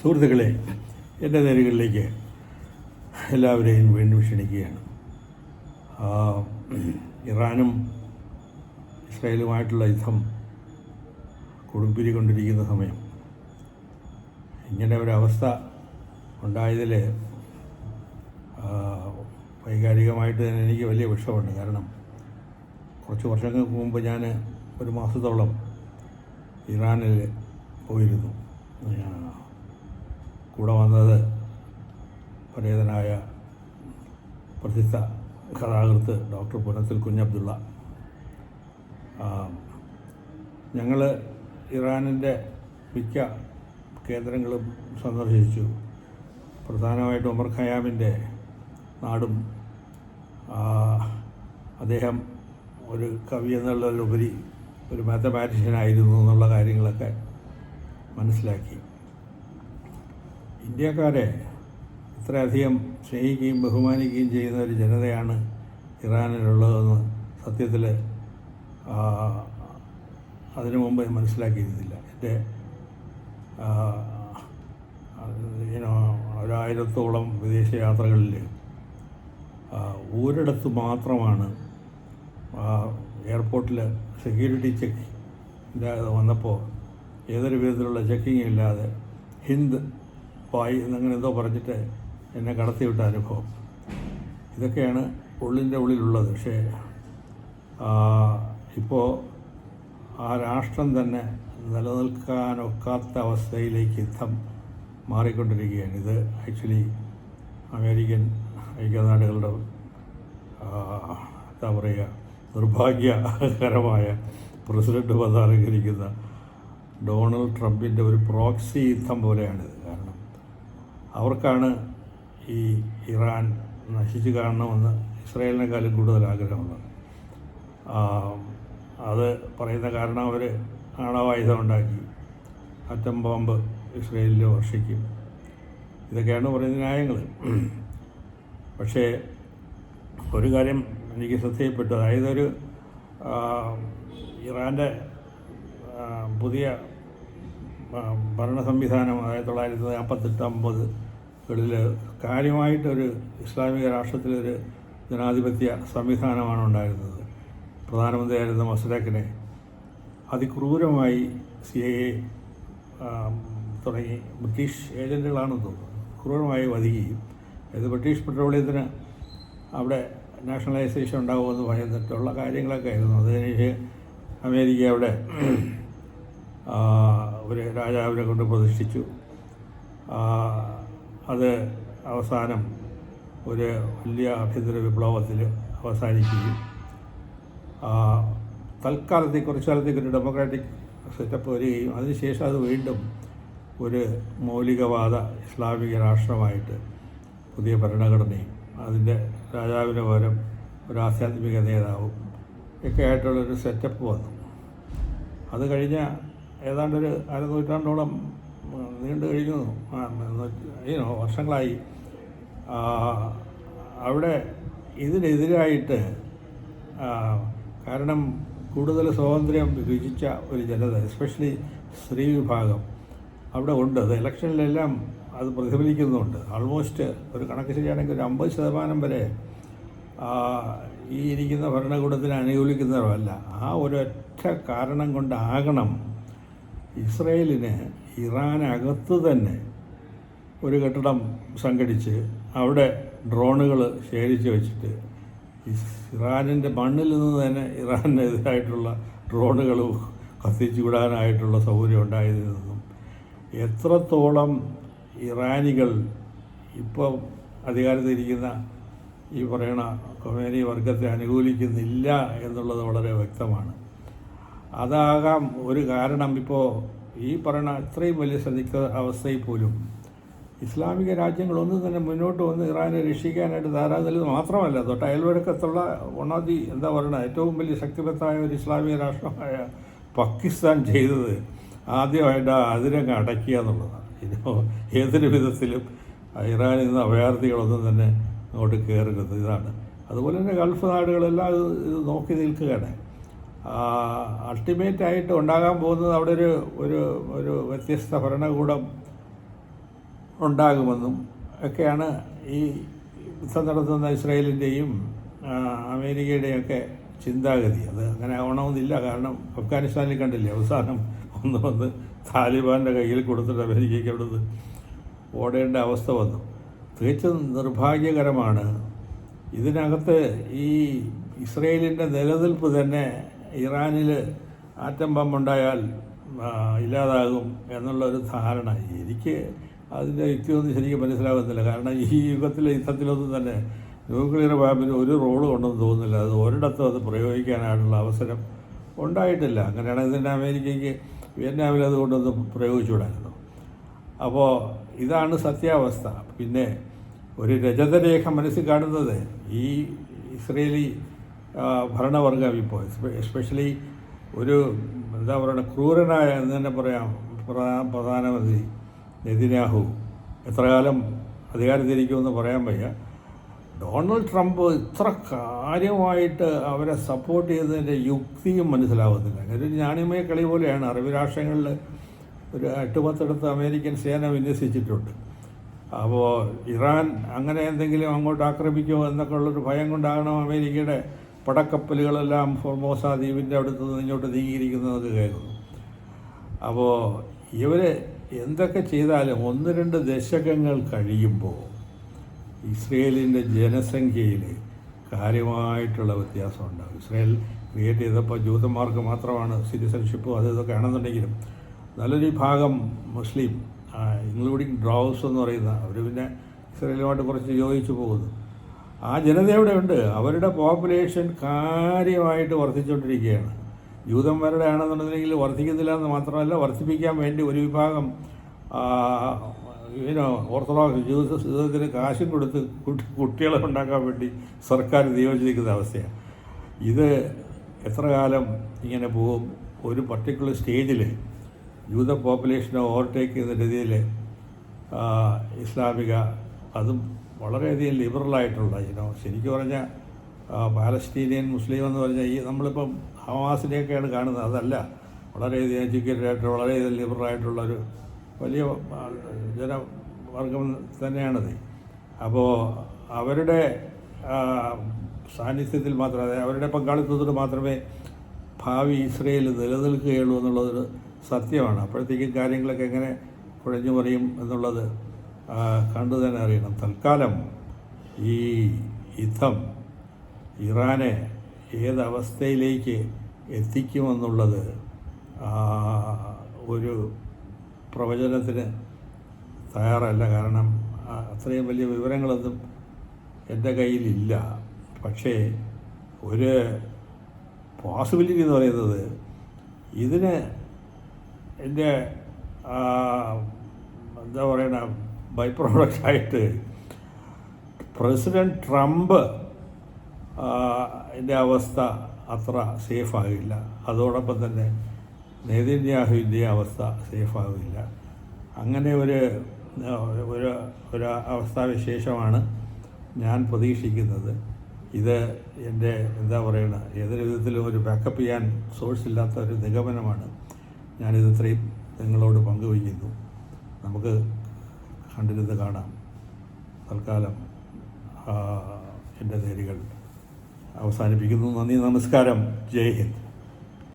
സുഹൃത്തുക്കളെ എന്റെ നേരുകളിലേക്ക് എല്ലാവരെയും വീണ്ടും ക്ഷണിക്കുകയാണ്. ഇറാനും ഇസ്രായേലുമായിട്ടുള്ള യുദ്ധം കൊടുമ്പിരി കൊണ്ടിരിക്കുന്ന സമയം. ഇങ്ങനെ ഒരവസ്ഥ ഉണ്ടായതിൽ വൈകാരികമായിട്ട് തന്നെ എനിക്ക് വലിയ വിഷമമുണ്ട്. കാരണം കുറച്ച് വർഷങ്ങൾക്ക് മുമ്പ് ഞാൻ ഒരു മാസത്തോളം ഇറാനിൽ പോയിരുന്നു. കൂടെ വന്നത് പരേതനായ പ്രസിദ്ധ കഥാകൃത്ത് ഡോക്ടർ പുനത്തിൽ കുഞ്ഞബ്ദുള്ള. ഞങ്ങൾ ഇറാനിന്റെ മിക്ക കേന്ദ്രങ്ങളും സന്ദർശിച്ചു. പ്രധാനമായിട്ടും ഉമർ ഖയാമിന്റെ നാടും അദ്ദേഹം ഒരു കവി എന്നുള്ളതിലുപരി ഒരു മാത്തമാറ്റീഷ്യനായിരുന്നു എന്നുള്ള കാര്യങ്ങളൊക്കെ മനസ്സിലാക്കി. ഇന്ത്യക്കാരെ ഇത്രയധികം സ്നേഹിക്കുകയും ബഹുമാനിക്കുകയും ചെയ്യുന്ന ഒരു ജനതയാണ് ഇറാനിലുള്ളതെന്ന് സത്യത്തിൽ അതിനു മുമ്പ് മനസ്സിലാക്കിയിരുന്നില്ല. എന്റെ ഒരായിരത്തോളം വിദേശ യാത്രകളിൽ ഒരിടത്ത് മാത്രമാണ് എയർപോർട്ടിൽ സെക്യൂരിറ്റി ചെക്ക് വന്നപ്പോൾ ഏതൊരു വിധത്തിലുള്ള ചെക്കിങ് ഇല്ലാതെ ഹിന്ദ് വായി എന്നങ്ങനെ എന്തോ പറഞ്ഞിട്ട് എന്നെ കടത്തിവിട്ട അനുഭവം. ഇതൊക്കെയാണ് ഉള്ളിന്റെ ഉള്ളിലുള്ളത്. പക്ഷേ ഇപ്പോൾ ആ രാഷ്ട്രം തന്നെ നിലനിൽക്കാനൊക്കാത്ത അവസ്ഥയിലേക്ക് യുദ്ധം മാറിക്കൊണ്ടിരിക്കുകയാണ്. ഇത് ആക്ച്വലി അമേരിക്കൻ ഐക്യനാടുകളുടെ എന്താ പറയുക നിർഭാഗ്യകരമായ പ്രസിഡന്റ് പദം അലങ്കരിക്കുന്ന ഡൊണാൾഡ് ട്രംപിന്റെ ഒരു പ്രോക്സി യുദ്ധം പോലെയാണിത്. കാരണം അവർക്കാണ് ഈ ഇറാൻ നശിച്ചു കാണണമെന്ന് ഇസ്രായേലിനെക്കാളും കൂടുതൽ ആഗ്രഹമുള്ളത്. അത് പറയുന്ന കാരണം അവർ ആണവായുധം ഉണ്ടാക്കി അറ്റം ബോംബ് ഇസ്രയേലിൽ വർഷിക്കും. ഇതൊക്കെയാണ് പറയുന്ന ന്യായങ്ങൾ പക്ഷേ ഒരു കാര്യം എനിക്ക് ശ്രദ്ധയിൽപ്പെട്ടു. അതായത് ഒരു ഇറാന്റെ പുതിയ ഭരണ സംവിധാനം ആയിരത്തി തൊള്ളായിരത്തി നാൽപ്പത്തെട്ട് അമ്പതുകളിൽ കാര്യമായിട്ടൊരു ഇസ്ലാമിക രാഷ്ട്രത്തിലൊരു ജനാധിപത്യ സംവിധാനമാണ് ഉണ്ടായിരുന്നത്. പ്രധാനമന്ത്രിയായിരുന്ന മസ്രാഖിനെ അതിക്രൂരമായി സി എ തുടങ്ങി ബ്രിട്ടീഷ് ഏജന്റുകളാണെന്ന് തോന്നുന്നു. ക്രൂരമായി വധിക്കുകയും ഇത് ബ്രിട്ടീഷ് പെട്രോളിയത്തിന് അവിടെ നാഷണലൈസേഷൻ ഉണ്ടാകുമെന്ന് ഭയന്നിട്ടുള്ള കാര്യങ്ങളൊക്കെ ആയിരുന്നു. അതിനുശേഷം അമേരിക്ക അവിടെ രാജാവിനെ കൊണ്ട് പ്രതിഷ്ഠിച്ചു. അത് അവസാനം ഒരു വലിയ ആഭ്യന്തര വിപ്ലവത്തിൽ അവസാനിക്കുകയും തൽക്കാലത്തെ കുറച്ച് കാലത്തേക്ക് ഒരു ഡെമോക്രാറ്റിക് സെറ്റപ്പ് വരികയും അതിനുശേഷം അത് വീണ്ടും ഒരു മൗലികവാദ ഇസ്ലാമിക രാഷ്ട്രമായിട്ട് പുതിയ ഭരണഘടനയും അതിന്റെ രാജാവിന് പകരം ഒരു ആധ്യാത്മിക നേതാവും ഒക്കെ ആയിട്ടുള്ളൊരു സെറ്റപ്പ് വന്നു. അത് കഴിഞ്ഞ ഏതാണ്ടൊരു അരനൂറ്റാണ്ടോളം നൂറ്റാണ്ടോളം നീണ്ടു ഈനോ വർഷങ്ങളായി. അവിടെ ഇതിനെതിരായിട്ട് കാരണം കൂടുതൽ സ്വാതന്ത്ര്യം വിഭജിച്ച ഒരു ജനത എസ്പെഷ്യലി സ്ത്രീ വിഭാഗം അവിടെ ഉണ്ട്. അത് ഇലക്ഷനിലെല്ലാം അത് പ്രതിഫലിക്കുന്നുണ്ട്. ആൾമോസ്റ്റ് ഒരു കണക്ക് ശരിയാണെങ്കിൽ ഒരു അമ്പത് ശതമാനം വരെ ഈ ഇരിക്കുന്ന ഭരണകൂടത്തിന് അനുകൂലിക്കുന്നവരല്ല. ആ ഒരൊറ്റ കാരണം കൊണ്ടാകണം ഇസ്രയേലിന് ഇറാനകത്ത് തന്നെ ഒരു കെട്ടിടം സംഘടിച്ച് അവിടെ ഡ്രോണുകൾ ശേഖരിച്ച് വെച്ചിട്ട് ഇറാനിന്റെ മണ്ണിൽ നിന്ന് തന്നെ ഇറാനെതിരായിട്ടുള്ള ഡ്രോണുകൾ കത്തിച്ചു വിടാനായിട്ടുള്ള സൗകര്യം ഉണ്ടായിരുന്നതും എത്രത്തോളം ഇറാനികൾ ഇപ്പോൾ അധികാരത്തിരിക്കുന്ന ഈ പറയണ കൊമേനി വർഗത്തെ അനുകൂലിക്കുന്നില്ല എന്നുള്ളത് വളരെ വ്യക്തമാണ്. അതാകാം ഒരു കാരണം. ഇപ്പോൾ ഈ പറയുന്ന ഇത്രയും വലിയ ശ്രദ്ധിക്ക അവസ്ഥയിൽ പോലും ഇസ്ലാമിക രാജ്യങ്ങളൊന്നും തന്നെ മുന്നോട്ട് വന്ന് ഇറാനെ രക്ഷിക്കാനായിട്ട് ധാരാളം മാത്രമല്ല തൊട്ട് അയൽവഴക്കത്തുള്ള വൺ എന്താ പറയുക ഏറ്റവും വലിയ ശക്തിപത്തായ ഒരു ഇസ്ലാമിക രാഷ്ട്രമായ പാകിസ്ഥാൻ ചെയ്തത് ആദ്യമായിട്ട് അതിരങ്ങ് അടയ്ക്കുക എന്നുള്ളതാണ്. ഇതിപ്പോൾ ഏതൊരു വിധത്തിലും ഇറാനിൽ നിന്ന് അഭയാർത്ഥികളൊന്നും തന്നെ അങ്ങോട്ട് കയറരുത് ഇതാണ്. അതുപോലെ തന്നെ ഗൾഫ് നാടുകളെല്ലാം ഇത് നോക്കി നിൽക്കുകയാണ്. അൾട്ടിമേറ്റ് ആയിട്ട് ഉണ്ടാകാൻ പോകുന്നത് അവിടെ ഒരു ഒരു ഒരു വ്യത്യസ്ത ഭരണകൂടം ഉണ്ടാകുമെന്നും ഒക്കെയാണ് ഈ യുദ്ധം നടത്തുന്ന ഇസ്രായേലിന്റെയും അമേരിക്കയുടെയൊക്കെ ചിന്താഗതി. അത് അങ്ങനെ ആവണമെന്നില്ല. കാരണം അഫ്ഗാനിസ്ഥാനിൽ കണ്ടില്ലേ അവസാനം ഒന്ന് വന്ന് താലിബാന്റെ കയ്യിൽ കൊടുത്തിട്ട് അമേരിക്കയ്ക്ക് അവിടുന്ന് ഓടേണ്ട അവസ്ഥ വന്നു. തികച്ചും നിർഭാഗ്യകരമാണ്. ഇതിനകത്ത് ഈ ഇസ്രയേലിന്റെ നിലനിൽപ്പ് തന്നെ ഇറാനിൽ ആറ്റം ബമ്പുണ്ടായാൽ ഇല്ലാതാകും ഇല്ലാതാകും എന്നുള്ളൊരു ധാരണ. എനിക്ക് അതിന്റെ യുക്തിയൊന്നും ശരിക്കും മനസ്സിലാകുന്നില്ല. കാരണം ഈ യുഗത്തിലെ യുദ്ധത്തിലൊന്നും തന്നെ ന്യൂക്ലിയർ ബാമ്പിന് ഒരു റോളും ഉണ്ടെന്ന് തോന്നുന്നില്ല. അത് ഒരിടത്തും അത് പ്രയോഗിക്കാനായിട്ടുള്ള അവസരം ഉണ്ടായിട്ടില്ല. അങ്ങനെയാണെങ്കിൽ തന്നെ അമേരിക്കയ്ക്ക് വിയറ്റ്നാമിൽ അത് കൊണ്ടൊന്ന് പ്രയോഗിച്ചുകൂടായിരുന്നു. അപ്പോൾ ഇതാണ് സത്യാവസ്ഥ. പിന്നെ ഒരു രജതരേഖ മനസ്സിൽ കാണുന്നത് ഈ ഇസ്രയേലി ആ, ഭരണവർഗം ഇപ്പോൾ എസ്പെഷ്യലി ഒരു എന്താ പറയുക ക്രൂരനായ എന്ന് തന്നെ പറയാം. പ്രധാന പ്രധാനമന്ത്രി നിതിനാഹു എത്ര കാലം അധികാരത്തിരിക്കുമെന്ന് പറയാൻ വയ്യ. ഡൊണാൾഡ് ട്രംപ് ഇത്ര കാര്യമായിട്ട് അവരെ സപ്പോർട്ട് ചെയ്തതിന്റെ യുക്തിയും മനസ്സിലാവുന്നില്ല. ഒരു ഞാനിമയ കളി പോലെയാണ്. അറബ് രാഷ്ട്രങ്ങളിൽ ഒരു എട്ട് പത്തിടത്ത് അമേരിക്കൻ സേന വിന്യസിച്ചിട്ടുണ്ട്. അപ്പോൾ ഇറാൻ അങ്ങനെ എന്തെങ്കിലും അങ്ങോട്ട് ആക്രമിക്കുമോ എന്നൊക്കെ ഉള്ളൊരു ഭയം കൊണ്ടാകണം അമേരിക്കയുടെ പടക്കപ്പലുകളെല്ലാം ഫോർമോസ ദ്വീപിന്റെ അടുത്ത് നിന്ന് ഇങ്ങോട്ട് നീങ്ങിയിരിക്കുന്നത് കേൾക്കുന്നു അപ്പോൾ ഇവർ എന്തൊക്കെ ചെയ്താലും ഒന്ന് രണ്ട് ദശകങ്ങൾ കഴിയുമ്പോൾ ഇസ്രയേലിന്റെ ജനസംഖ്യയിൽ കാര്യമായിട്ടുള്ള വ്യത്യാസം ഉണ്ടാകും. ഇസ്രയേൽ ക്രിയേറ്റ് ചെയ്തപ്പോൾ ജൂതന്മാർക്ക് മാത്രമാണ് സിറ്റിസൺഷിപ്പും അത് ഇതൊക്കെ ആണെന്നുണ്ടെങ്കിലും നല്ലൊരു ഭാഗം മുസ്ലിം ഇൻക്ലൂഡിങ് ഡ്രോവ്സ് എന്ന് പറയുന്ന അവർ പിന്നെ ഇസ്രയേലുമായിട്ട് കുറച്ച് യോജിച്ചു പോകുന്നു. ആ ജനത അവിടെ ഉണ്ട് അവരുടെ പോപ്പുലേഷൻ കാര്യമായിട്ട് വർദ്ധിച്ചുകൊണ്ടിരിക്കുകയാണ് ജൂതന്മാരുടെ ആണെന്നുണ്ടെങ്കിൽ വർദ്ധിക്കുന്നില്ല എന്ന് മാത്രമല്ല വർദ്ധിപ്പിക്കാൻ വേണ്ടി ഒരു വിഭാഗം ഇതിനോ ഓർത്തഡോക്സ് ജീവിതത്തിന് കാശും കൊടുത്ത് കുട്ടി കുട്ടികളെ ഉണ്ടാക്കാൻ വേണ്ടി സർക്കാർ നിയോജിച്ചിരിക്കുന്ന അവസ്ഥയാണ്. ഇത് എത്ര കാലം ഇങ്ങനെ പോകും? ഒരു പർട്ടിക്കുലർ സ്റ്റേജിൽ ജൂത പോപ്പുലേഷനെ ഓവർടേക്ക് ചെയ്യുന്ന രീതിയിൽ ഇസ്ലാമിക അതും വളരെയധികം ലിബറലായിട്ടുള്ള ഇനോ ശരിക്കും പറഞ്ഞാൽ പാലസ്തീനിയൻ മുസ്ലിം എന്ന് പറഞ്ഞാൽ ഈ നമ്മളിപ്പം ഹമാസിനെയൊക്കെയാണ് കാണുന്നത്. അതല്ല വളരെയധികം എഡ്യൂക്കേറ്റഡ് വളരെയധികം ലിബറലായിട്ടുള്ള ഒരു വലിയ ജനവർഗം തന്നെയാണത്. അപ്പോൾ അവരുടെ സാന്നിധ്യത്തിൽ മാത്രമേ അവരുടെ പങ്കാളിത്തത്തിൽ മാത്രമേ ഭാവി ഇസ്രയേൽ നിലനിൽക്കുകയുള്ളൂ എന്നുള്ളതൊരു സത്യമാണ്. അപ്പോഴത്തേക്കും കാര്യങ്ങളൊക്കെ എങ്ങനെ കുഴഞ്ഞു മറിയും എന്നുള്ളത് കണ്ടു തന്നെ അറിയണം. തൽക്കാലം ഈ യുദ്ധം ഇറാനെ ഏതവസ്ഥയിലേക്ക് എത്തിക്കുമെന്നുള്ളത് ഒരു പ്രവചനത്തിന് തയ്യാറല്ല. കാരണം അത്രയും വലിയ വിവരങ്ങളൊന്നും എന്റെ കയ്യിലില്ല. പക്ഷേ ഒരു പോസിബിലിറ്റി എന്ന് പറയുന്നത് ഇതിന് എന്റെ എന്താ പറയണ ബൈ പ്രോഡക്റ്റായിട്ട് പ്രസിഡന്റ് ട്രംപ് എന്റെ അവസ്ഥ അത്ര സേഫ് ആകില്ല അതോടൊപ്പം തന്നെ നേതന്യാഹുവിന്റെ അവസ്ഥ സേഫ് ആകില്ല അങ്ങനെ ഒരു ഒരു ഒരു അവസ്ഥാവിശേഷമാണ് ഞാൻ പ്രതീക്ഷിക്കുന്നത്. ഇത് എന്റെ എന്താ പറയുക ഏതൊരു വിധത്തിലും ഒരു ബാക്കപ്പ് ചെയ്യാൻ സോഴ്സ് ഇല്ലാത്ത ഒരു നിഗമനമാണ്. ഞാനിത് ഇത്രയും നിങ്ങളോട് പങ്കുവയ്ക്കുന്നു. നമുക്ക് കണ്ടിരുന്ന് കാണാം. തൽക്കാലം എന്റെ നേരികൾ അവസാനിപ്പിക്കുന്നു. നന്ദി നമസ്കാരം. ജയ് ഹിന്ദ്.